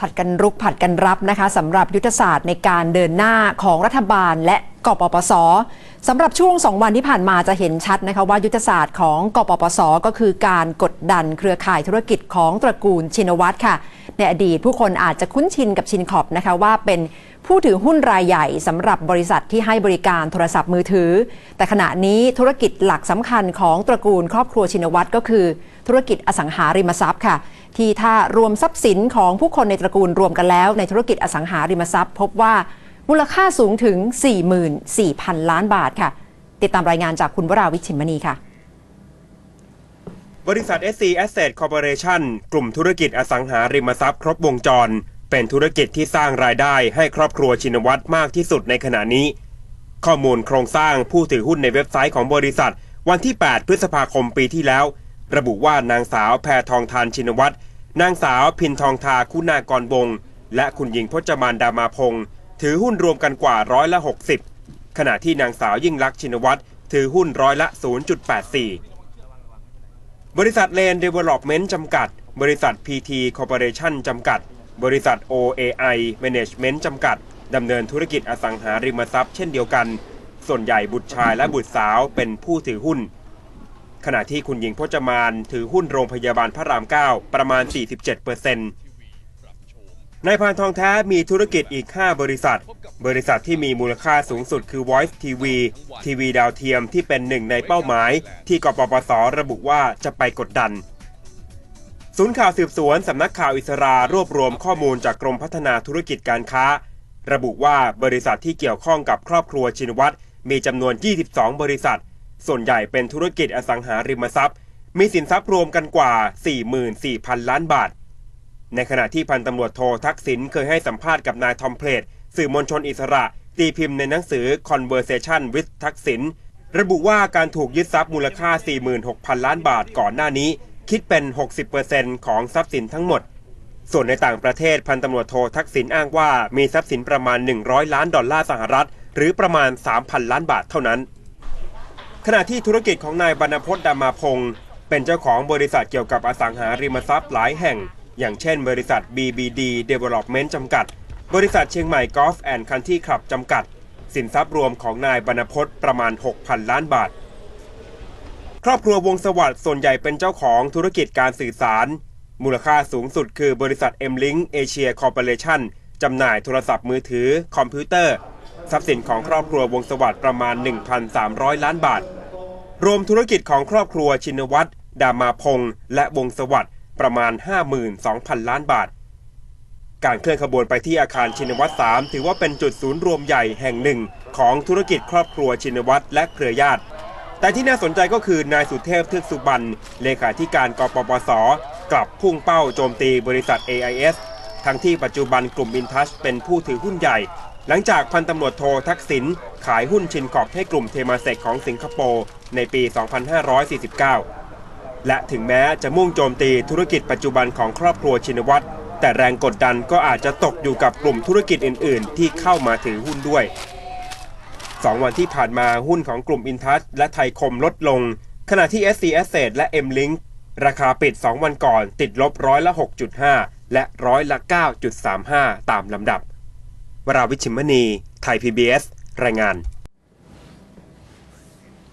ผัดกันรุกผัดกันรับนะคะสำหรับยุทธศาสตร์ในการเดินหน้าของรัฐบาลและกปปสสำหรับช่วงสองวันที่ผ่านมาจะเห็นชัดนะคะว่ายุทธศาสตร์ของกปปสก็คือการกดดันเครือข่ายธุรกิจของตระกูลชินวัตรค่ะ ในอดีตผู้คนอาจจะคุ้นชินกับชินขอบนะคะว่าเป็นผู้ถือหุ้นรายใหญ่สำหรับบริษัทที่ให้บริการโทรศัพท์มือถือ แต่ขณะนี้ธุรกิจหลักสำคัญของตระกูลครอบครัวชินวัตรก็คือ ธุรกิจอสังหาริมทรัพย์ค่ะ ที่ถ้ารวมทรัพย์สินของผู้คนในตระกูลรวมกันแล้ว ในธุรกิจอสังหาริมทรัพย์ พบว่ามูลค่าสูงถึง 44,000 ล้านบาทค่ะ ติดตามรายงานจากคุณวราวิชิมมณีค่ะ บริษัท SC Asset Corporation กลุ่มธุรกิจอสังหาริมทรัพย์ครบวงจร เป็นธุรกิจที่สร้างรายได้ให้ครอบครัวชินวัตรมากที่สุดในขณะนี้ ข้อมูลโครงสร้างผู้ถือหุ้นในเว็บไซต์ของบริษัท วันที่ 8 พฤษภาคมปีที่แล้ว ระบุว่านางสาวแพทองทานชินวัตรนางสาวพินทองทาคุณากรวงและคุณหญิงพจมานดามาพงศ์ถือหุ้นรวมกันกว่าร้อยละ 60 ขณะที่นางสาวยิ่งลักษณ์ชินวัตรถือหุ้นร้อยละ 0.84 บริษัทเลนเดเวล็อปเมนต์จำกัด บริษัท PT Corporation จำกัด บริษัท OAI Management จำกัด ดำเนินธุรกิจอสังหาริมทรัพย์เช่นเดียวกัน ส่วนใหญ่บุตรชายและบุตรสาวเป็นผู้ถือหุ้น ขณะที่คุณหญิงพจมานถือหุ้นโรงพยาบาลพระราม 9 ประมาณ 47% นายพานทองแท้มีธุรกิจอีก 5 บริษัท บริษัทที่มีมูลค่าสูงสุดคือ Voice TV ทีวีดาวเทียมที่เป็นหนึ่งในเป้าหมาย ที่กปปสระบุว่าจะไปกดดัน ศูนย์ข่าวสืบสวนสำนักข่าวอิสรารวบรวมข้อมูลจากกรมพัฒนาธุรกิจการค้า ระบุว่าบริษัทที่เกี่ยวข้องกับครอบครัวชินวัตรมีจำนวน 22 บริษัท ส่วนใหญ่เป็นธุรกิจอสังหาริมทรัพย์ มีสินทรัพย์รวมกันกว่า 44,000 ล้านบาท ในขณะที่พันตำรวจโททักษิณเคยให้สัมภาษณ์กับนายทอมเพลตสื่อมวลชนอิสระ ตีพิมพ์ในหนังสือ Conversation with ทักษิณระบุว่าการถูกยึดทรัพย์มูลค่า 46,000 ล้านบาทก่อนหน้านี้ คิดเป็น 60%ของทรัพย์สินทั้งหมด ส่วนในต่างประเทศพันตำรวจโททักษิณอ้างว่ามีทรัพย์สินประมาณ 100 ล้านดอลลาร์สหรัฐ หรือประมาณ 3,000 ล้านบาทเท่านั้น ขณะที่ธุรกิจของนายบรรพจน์ดามาพงศ์เป็นเจ้าของบริษัทเกี่ยวกับอสังหาริมทรัพย์หลายแห่ง อย่างเช่นบริษัท BBD Development จำกัด บริษัทเชียงใหม่ Golf and Country Club จำกัด สินทรัพย์รวมของนายบรรพจน์ประมาณ 6,000 ล้านบาท ครอบครัววงสวัสด์ส่วนใหญ่เป็นเจ้าของธุรกิจการสื่อสาร มูลค่าสูงสุดคือบริษัท M-Link Asia Corporation จำหน่ายโทรศัพท์มือถือ คอมพิวเตอร์ ทรัพย์สินของครอบครัววงสวัสด์ประมาณ 1,300 ล้านบาท รวมธุรกิจของครอบครัวชินวัตรดามาพงษ์และวงสวัสด์ ประมาณ 52,000 ล้านบาท การเคลื่อนขบวนไปที่อาคารชินวัตร3ถือว่าเป็นจุดศูนย์รวมใหญ่แห่งหนึ่ง ของธุรกิจครอบครัวชินวัตรและเครือญาติ แต่ที่น่าสนใจก็คือนายสุเทพเทือกสุบรรณเลขาธิการกปปส กลับพุ่งเป้าโจมตีบริษัท AIS ทั้งที่ปัจจุบันกลุ่มอินทัชเป็นผู้ถือหุ้นใหญ่ หลังจากพันตำรวจโททักษิณขายหุ้นชินขอบให้กลุ่มเทมาเซกของสิงคโปร์ในปี 2549 และถึงแม้จะมุ่งโจมตีธุรกิจปัจจุบันของครอบครัวชินวัตรแต่แรงกดดันก็อาจจะตกอยู่กับกลุ่มธุรกิจอื่น ๆ ที่เข้ามาถือหุ้นด้วยสองวันที่ผ่านมาหุ้นของกลุ่มอินทัชและไทยคมลดลง ขณะที่ SC Asset และ M-Link ราคาปิด 2 วันก่อนติดลบร้อยละ 6.5 และร้อยละ 9.35 ตามลำดับ วราวิชิมมณี ไทย PBS รายงาน